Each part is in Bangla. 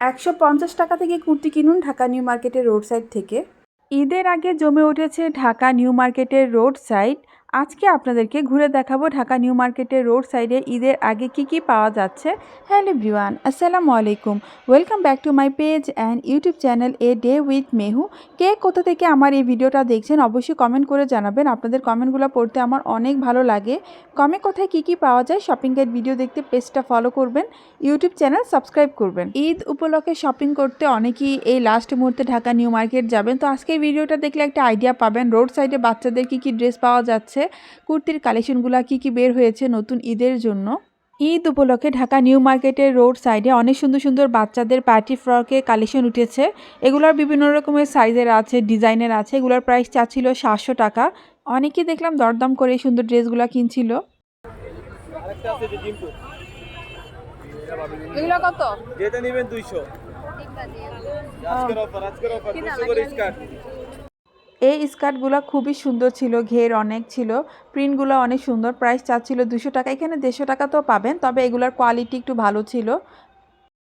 একশো পঞ্চাশ টাকা থেকে কুর্তি কিনুন ঢাকা নিউ মার্কেটের রোড সাইড থেকে। ঈদের আগে জমে উঠেছে ঢাকা নিউ মার্কেটের রোড সাইড। আজকে আপনাদেরকে ঘুরে দেখাবো ঢাকা নিউ মার্কেটের রোড সাইডে ঈদের আগে কি কি পাওয়া যাচ্ছে। হ্যালো এভরিওয়ান, আসসালামু আলাইকুম। Welcome back to my page and YouTube channel a day with Mehu. কে কোথা থেকে আমার এই ভিডিওটা দেখছেন অবশ্যই কমেন্ট করে জানাবেন। আপনাদের কমেন্টগুলো পড়তে আমার অনেক ভালো লাগে। কমে কোথায় কী কী পাওয়া যায় শপিং গাইড ভিডিও দেখতে পেজটা ফলো করবেন। ইউটিউব চ্যানেল সাবস্ক্রাইব করবেন। ঈদ উপলক্ষে শপিং করতে অনেকেই এই লাস্ট মুহূর্তে ঢাকা নিউ মার্কেট যাবেন। তো আজকে ভিডিওটা দেখলে একটা আইডিয়া পাবেন। রোড সাইডে বাচ্চাদের কী কী ড্রেস পাওয়া যাচ্ছে। কুর্তির কালেকশনগুলো কী কী বের হয়েছে নতুন ঈদের জন্য? ঈদ উপলক্ষে ঢাকা নিউ মার্কেটের রোড সাইডে অনেক সুন্দর সুন্দর বাচ্চাদের পার্টি ফ্রকে কালেকশন উঠেছে। এগুলোর বিভিন্ন রকমের সাইজের আছে ডিজাইনের আছে। এগুলোর প্রাইস চাচ্ছিল সাতশো টাকা। অনেকেই দেখলাম দরদাম করে এই সুন্দর ড্রেসগুলো কিনছিল। আরেকটা আছে যে ডিম্পু। এগুলো কত? যেটা নেবেন দুইশো। আজকের অফার আজকের অফার দুশো করে স্কার্ট এই স্কার্টগুলো খুবই সুন্দর ছিল ঘের অনেক ছিল প্রিন্টগুলো অনেক সুন্দর প্রাইস চাচ্ছিল দুশো টাকা এখানে দেড়শো টাকা তো পাবেন তবে এগুলোর কোয়ালিটি একটু ভালো ছিল।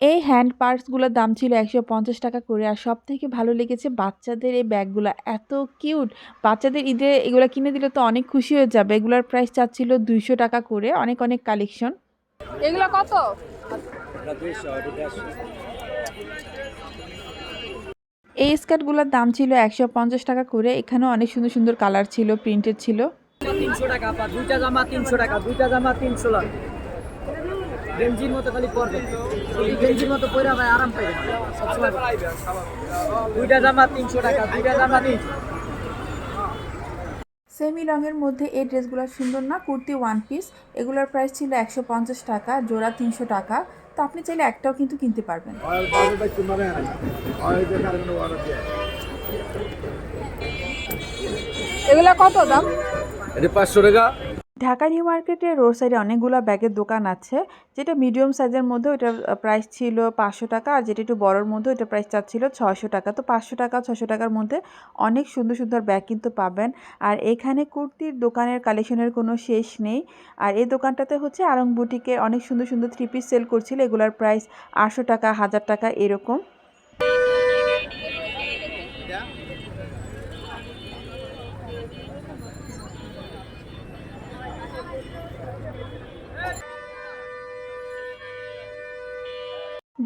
এই হ্যান্ড পার্টসগুলোর দাম ছিল একশো পঞ্চাশ টাকা করে আর সব থেকে ভালো লেগেছে বাচ্চাদের এই ব্যাগগুলো এত কিউট বাচ্চাদের ঈদে এগুলো কিনে দিলে তো অনেক খুশি হয়ে যাবে এগুলোর প্রাইস চাচ্ছিল দুইশো টাকা করে অনেক অনেক কালেকশন এগুলো কত? এই স্কার্টগুলোর দাম ছিল একশো পঞ্চাশ টাকা করে। এখানে অনেক সুন্দর সুন্দর কালার ছিল, প্রিন্টেড ছিল। তিনশো টাকা দুইটা জামা তিনশো টাকা, দুইটা জামা তিনশো গেঞ্জির মতো খালি পরবে। দুইটা জামা তিনশো টাকা, দুইটা জামা তিনশো। সেমি রঙের মধ্যে এই ড্রেসগুলো সুন্দর না? কুর্তি ওয়ান পিস এগুলোর প্রাইস ছিল একশো পঞ্চাশ টাকা জোড়া তিনশো টাকা। তো আপনি চাইলে একটাও কিন্তু কিনতে পারবেন। এগুলো কত দাম? এটা পাঁচশো টাকা। ঢাকা নিউ মার্কেটের রোড সাইডে অনেকগুলো ব্যাগের দোকান আছে, যেটা মিডিয়াম সাইজের মধ্যে ওটার প্রাইস ছিল পাঁচশো টাকা আর যেটা একটু বড়োর মধ্যে ওটার প্রাইস চাচ্ছিল ছশো টাকা। তো পাঁচশো টাকা ছশো টাকার মধ্যে অনেক সুন্দর সুন্দর ব্যাগ কিন্তু পাবেন। আর এখানে কুর্তির দোকানের কালেকশনের কোনো শেষ নেই। আর এই দোকানটাতে হচ্ছে আরং বুটিকে অনেক সুন্দর সুন্দর থ্রি পিস সেল করছিল। এগুলার প্রাইস আটশো টাকা, হাজার টাকা এরকম।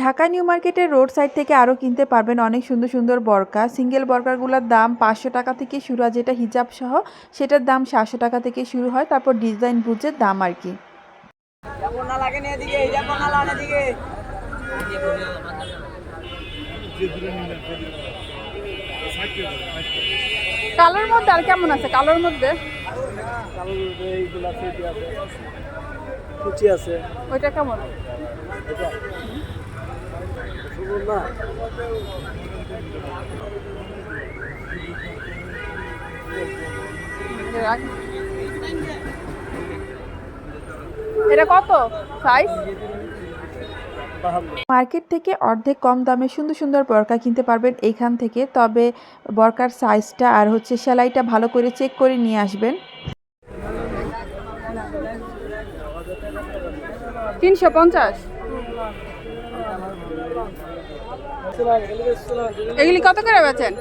ঢাকা নিউ মার্কেটের রোড সাইড থেকে আরও কিনতে পারবেন অনেক সুন্দর সুন্দর বরকা। সিঙ্গেল বরকারগুলোর দাম পাঁচশো টাকা থেকে শুরু হয়, যেটা হিজাব সহ, সেটার দাম সাতশো টাকা থেকে শুরু হয়, তারপর ডিজাইন বুঝে দাম আর কি। কালোর মধ্যে আর কেমন আছে? কালোর মধ্যে? এইগুলো আছে এটি আছে। কুচি আছে। ওইটা কেমন? এটা? এটা কত? সাইজ মার্কেট থেকে অর্ধেক কম দামে সুন্দর সুন্দর বরকা কিনতে পারবেন এইখান থেকে। তবে বরকার সাইজটা আর হচ্ছে সেলাইটা ভালো করে চেক করে নিয়ে আসবেন। তিনশো পঞ্চাশ। এগুলি কত করে বেচেন?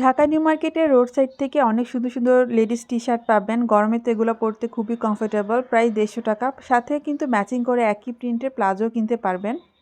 ঢাকা নিউ মার্কেটের রোড সাইড থেকে অনেক সুন্দর সুন্দর লেডিস টি শার্ট পাবেন। গরমে তো এগুলো পরতে খুবই কমফোর্টেবল প্রায় দেড়শো টাকা। সাথে কিন্তু ম্যাচিং করে একই প্রিন্টের প্লাজো কিনতে পারবেন।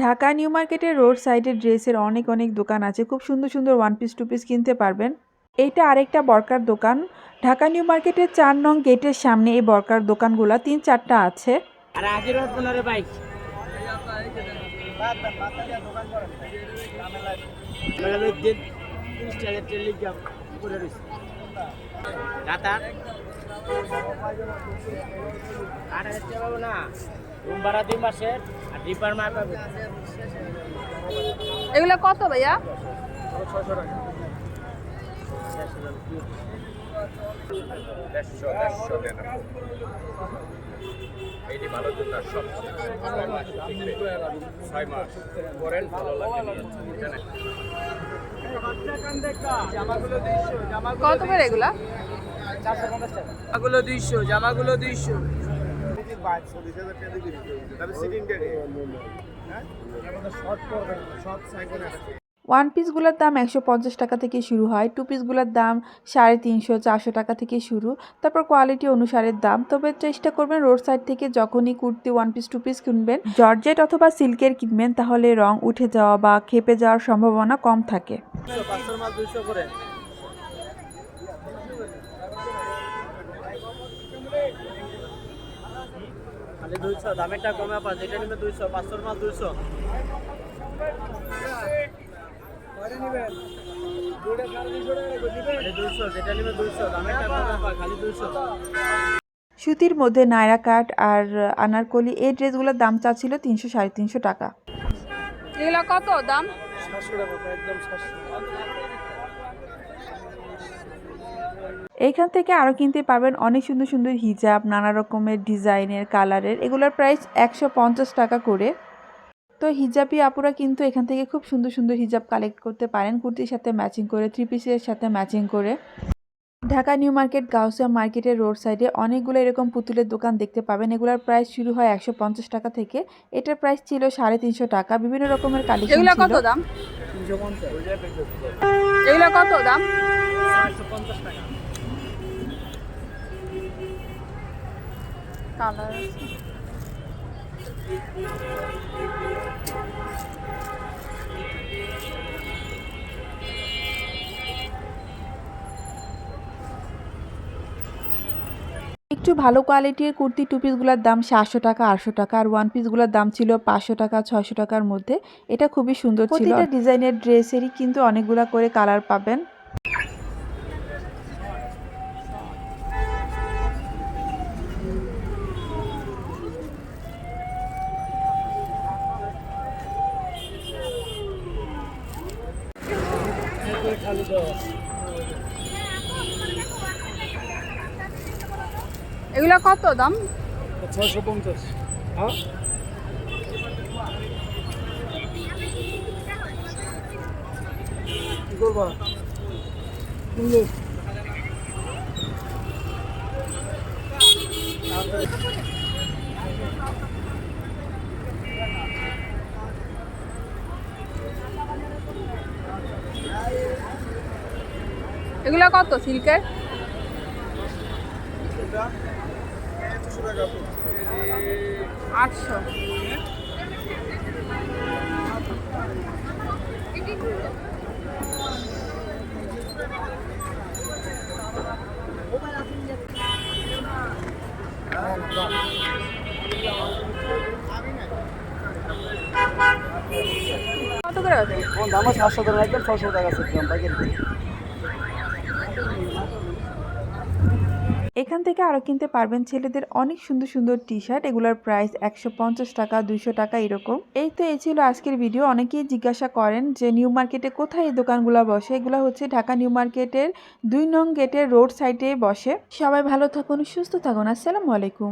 ঢাকা নিউ মার্কেটের রোড সাইডের ড্রেসের অনেক অনেক দোকান আছে। খুব সুন্দর সুন্দর ওয়ান পিস টু পিস কিনতে পারবেন। এইটা আরেকটা বরকার দোকান। ঢাকা নিউ মার্কেটের চার নং গেটের সামনে এই বরকার দোকানগুলো তিন চারটা আছে। আর আগের আপনার বাইক আট হাজার টাকা না। রুম ভাড়া দুই মাসের আর ডিপার মার পাবে এগুলো কত ভাইয়া? ছশো টাকা দেড়শো দেড়শো এইটি ভালো জুতা সব ছয় মাস টিকবে ছয় মাস পরেন ভালো লাগে কত করে এগুলা? জামাগুলো দুইশো জামাগুলো দুইশো ওয়ান পিসগুলোর দাম একশো পঞ্চাশ টাকা থেকে শুরু হয়। টু পিসগুলোর দাম সাড়ে তিনশো চারশো টাকা থেকে শুরু। তারপর কোয়ালিটি অনুসারে দাম। তবে চেষ্টা করবেন রোড সাইড থেকে যখনই kurti one piece two piece কিনবেন জর্জেট অথবা সিল্কের কিনবেন তাহলে রং উঠে যাওয়া বা খেপে যাওয়ার সম্ভাবনা কম থাকে পাঁচশোর মাল দুইশো করে খালি দুইশো দামেরটা কমে পাঁচ যেটা নিবে দুইশো পাঁচশোর মাল দুইশো। খালি দুইশো যেটা নিবে দুইশো দামেরটা কমে পা খালি দুইশো। সুতির মধ্যে নায়রা কাট আর আনারকলি এই ড্রেসগুলোর দাম চাচ্ছিল তিনশো সাড়ে তিনশো টাকা। এগুলো কত দাম? সাতশো টাকা একদম সাতশো এইখান থেকে আরও কিনতে পাবেন অনেক সুন্দর সুন্দর হিজাব নানা রকমের ডিজাইনের কালারের। এগুলোর প্রাইস একশো পঞ্চাশ টাকা করে। তো হিজাবি আপুরা কিন্তু এখান থেকে খুব সুন্দর সুন্দর হিজাব কালেক্ট করতে পারেন। কুর্তির সাথে ম্যাচিং করে থ্রি পিসের সাথে ম্যাচিং করে। ঢাকা নিউ মার্কেট গাউসিয়া মার্কেটের রোড সাইডে অনেকগুলো এরকম পুতুলের দোকান দেখতে পাবেন। এগুলোর প্রাইস শুরু হয় একশো পঞ্চাশ টাকা থেকে। এটার প্রাইস ছিল সাড়ে তিনশো টাকা। বিভিন্ন রকমের কালেকশন এগুলো কত দাম? এগুলো কত দাম? টাকা। কালার। একটু ভালো কোয়ালিটির কুর্তি টু পিসগুলোর দাম সাতশো টাকা, আটশো টাকা আর ওয়ান পিসগুলোর দাম ছিল পাঁচশো টাকা, ছয়শো টাকার মধ্যে। এটা খুবই সুন্দর ছিল। ডিজাইনের ড্রেসেরই কিন্তু অনেকগুলা করে কালার পাবেন। এগুলো কত দাম? ছয়শো পঞ্চাশ। হ্যাঁ? কি করবা? কিনলে? এগুলো কত সিল্কের? আটশো। কত করে আছে দাম আছে সাতশো টাকা, একদম ছশো টাকা আছে পাইকারি। এখান থেকে আরও কিনতে পারবেন ছেলেদের অনেক সুন্দর সুন্দর টি শার্ট এগুলোর প্রাইস একশো পঞ্চাশ টাকা, দুইশো টাকা এরকম। এই তো এই ছিল আজকের ভিডিও অনেকেই জিজ্ঞাসা করেন যে, নিউ মার্কেটে কোথায় এই দোকানগুলো বসে? এগুলো হচ্ছে ঢাকা নিউ মার্কেটের দুই নং গেটের রোড সাইডে বসে। সবাই ভালো থাকুন, সুস্থ থাকুন। আসসালামু আলাইকুম।